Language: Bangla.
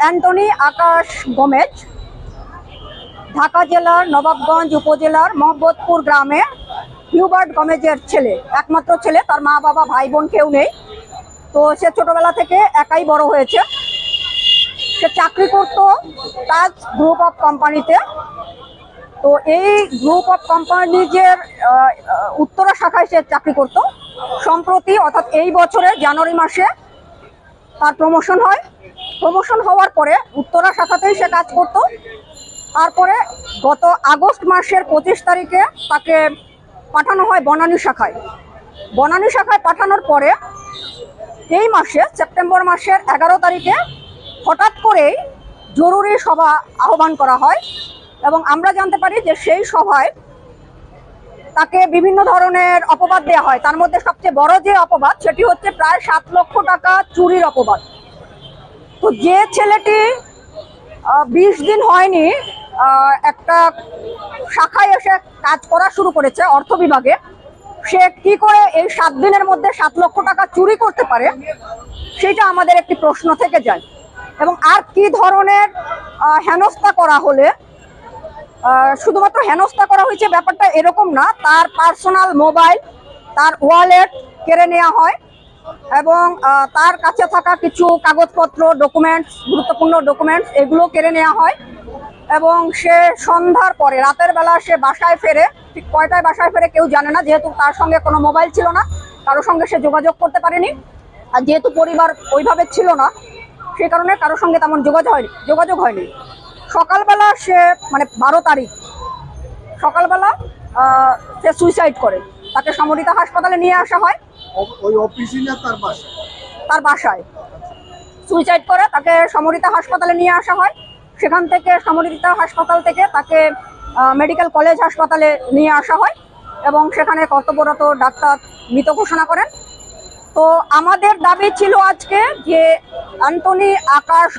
অ্যান্টনি আকাশ গোমেজ, ঢাকা জেলার নবাবগঞ্জ উপজেলার মোহাম্মদপুর গ্রামে হিউবার্ট গমেজের ছেলে, একমাত্র ছেলে, তার মা, বাবা, ভাই, বোন কেউ নেই। তো সে ছোটবেলা থেকে একাই বড় হয়েছে। সে চাকরি করত তাজ গ্রুপ অফ কোম্পানিতে। তো এই গ্রুপ অফ কোম্পানি কোম্পানিজের উত্তরা শাখায় সে চাকরি করত। সম্প্রতি, অর্থাৎ এই বছরে জানুয়ারি মাসে তার প্রমোশন হয়। প্রমোশন হওয়ার পরে উত্তরা শাখাতেই সে কাজ করত। তারপরে গত আগস্ট মাসের পঁচিশ তারিখে তাকে পাঠানো হয় বনানী শাখায়। বনানী শাখায় পাঠানোর পরে এই মাসে, সেপ্টেম্বর মাসের এগারো তারিখে হঠাৎ করেই জরুরি সভা আহ্বান করা হয় এবং আমরা জানতে পারি যে সেই সভায় তাকে বিভিন্ন ধরনের অপবাদ দেওয়া হয়। তার মধ্যে সবচেয়ে বড় যে অপবাদ, সেটি হচ্ছে প্রায় সাত লক্ষ টাকা চুরির অপবাদ। তো যে ছেলেটি বিশ দিন হয়নি একটা শাখায় এসে কাজ করা শুরু করেছে অর্থ বিভাগে, সে কি করে এই সাত দিনের মধ্যে সাত লক্ষ টাকা চুরি করতে পারে? সেটা আমাদের একটি প্রশ্ন থেকে যায়। এবং আর কি ধরনের হেনস্থা করা হলে শুধুমাত্র হেনস্থা করা হয়েছে ব্যাপারটা এরকম না, তার পার্সোনাল মোবাইল, তার ওয়ালেট কেড়ে নেওয়া হয়। এবং তার কাছে থাকা কিছু কাগজপত্র ডকুমেন্টস গুরুত্বপূর্ণ ডকুমেন্টস এগুলো কেড়ে নেওয়া হয়। এবং সে সন্ধ্যার পরে, রাতের বেলা সে বাসায় ফেরে, ঠিক কয়টায় বাসায় ফেরে কেউ জানে না, যেহেতু তার সঙ্গে কোনো মোবাইল ছিল না, কারোর সঙ্গে সে যোগাযোগ করতে পারেনি। আর যেহেতু পরিবার ওইভাবে ছিল না, সেই কারণে কারোর সঙ্গে তেমন যোগাযোগ হয়নি যোগাযোগ হয়নি। সকালবেলা সে মানে বারো তারিখ, সকালবেলা সে সুইসাইড করে। তাকে সমরিতা হাসপাতালে নিয়ে আসা হয়। ওই অফিসে না তার বাসা তার বাসায়। সুইসাইড করে তাকে সমরিতা হাসপাতালে নিয়ে আসা হয়। সেখান থেকে সমরিতা হাসপাতাল থেকে তাকে মেডিকেল কলেজ হাসপাতালে নিয়ে আসা হয় এবং সেখানে কর্তব্যরত ডাক্তার মৃত ঘোষণা করেন। তো আমাদের দাবি ছিল আজকে যে অ্যান্টনি আকাশ